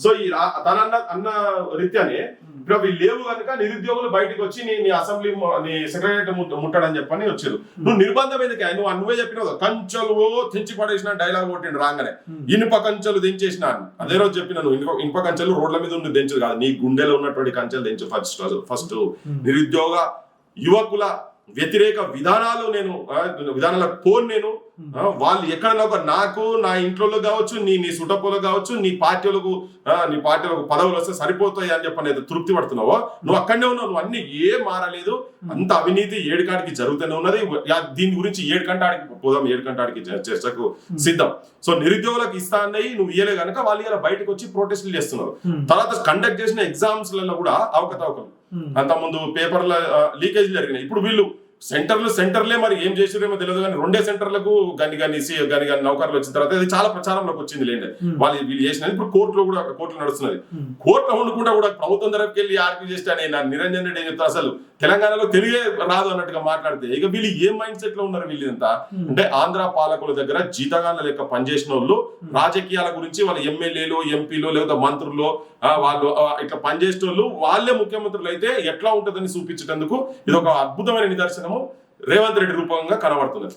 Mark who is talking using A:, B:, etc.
A: So ఈ రా- తన అన్న అన్న రీత్యానే ఇప్పుడు అవి లేవు కనుక నిరుద్యోగులు బయటకు వచ్చి నీ నీ అసెంబ్లీ నీ సెక్రటరీ ముట్టడని చెప్పని వచ్చారు. నువ్వు నిర్బంధం ఎందుకు? నువ్వు నువ్వే చెప్పినావు కంచెలు తెంచి పడేసిన డైలాగ్ కొట్టిండు రాగానే. ఇనుప కంచెలు దించేసిన. అదే రోజు చెప్పిన నువ్వు ఇనుప ఇనుప కంచెలు రోడ్ల మీద ఉండి దించదు కాదు నీ గుండెలో ఉన్నటువంటి కంచెలు దించు ఫస్ట్ ఫస్ట్ నిరుద్యోగ యువకుల వ్యతిరేక విధానాలు నేను ఆ, విధానాలకు పోను నేను వాళ్ళు ఎక్కడన్నా ఒక నాకు నా ఇంట్లో కావచ్చు నీ నీ సుటపోలో కావచ్చు నీ పార్టీలకు నీ పార్టీలకు పదవులు వస్తే సరిపోతాయి అని చెప్పి అనేది తృప్తి పడుతున్నావో? నువ్వు అక్కడనే ఉన్నావు నువ్వు అన్ని ఏ మారలేదు అంత అవినీతి ఏడుకాడికి జరుగుతూనే ఉన్నది. దీని గురించి ఏడు కంటాడికి పోదాం ఏడు కంటాడికి చర్చకు సిద్ధం. సో నిరుద్యోగులకు ఇస్తా అన్నవి నువ్వు ఇయ్యలే కనుక వాళ్ళు ఇలా బయటకు వచ్చి ప్రొటెస్టులు చేస్తున్నారు. తర్వాత కండక్ట్ చేసిన ఎగ్జామ్స్లలో కూడా అవకతవకలు. అంతకుముందు పేపర్ల లీకేజ్ జరిగినాయి. ఇప్పుడు వీళ్ళు సెంటర్లు సెంటర్లే మరి ఏం చేసారేమో తెలియదు కానీ రెండే సెంటర్లకు గని గని గని గని నౌకర్లు వచ్చిన తర్వాత ఇది చాలా ప్రచారంలోకి వచ్చింది లేండి. వాళ్ళు వీళ్ళు చేసినది ఇప్పుడు కోర్టులో కూడా కోర్టులో నడుస్తున్నది. కోర్టులో ఉండకుండా కూడా ప్రభుత్వం తరపుకి వెళ్ళి ఆర్గ్యూ చేస్తే అని నా నిరంజన్ రెడ్డి ఏం చెప్తారు అసలు? తెలంగాణలో తెలుగే రాదు అన్నట్టుగా మాట్లాడితే. ఇక వీళ్ళు ఏ మైండ్ సెట్లో ఉన్నారు వీళ్ళంతా అంటే ఆంధ్ర పాలకుల దగ్గర జీతగాళ్ళ లెక్క పనిచేసిన వాళ్ళు రాజకీయాల గురించి వాళ్ళ ఎమ్మెల్యేలు ఎంపీలు లేదా మంత్రులు వాళ్ళు ఇట్లా పనిచేసే వాళ్ళు వాళ్ళే ముఖ్యమంత్రులు అయితే ఎట్లా ఉంటుందని చూపించేందుకు ఇది ఒక అద్భుతమైన నిదర్శనము రేవంత్ రెడ్డి రూపంగా కనబడుతున్నది.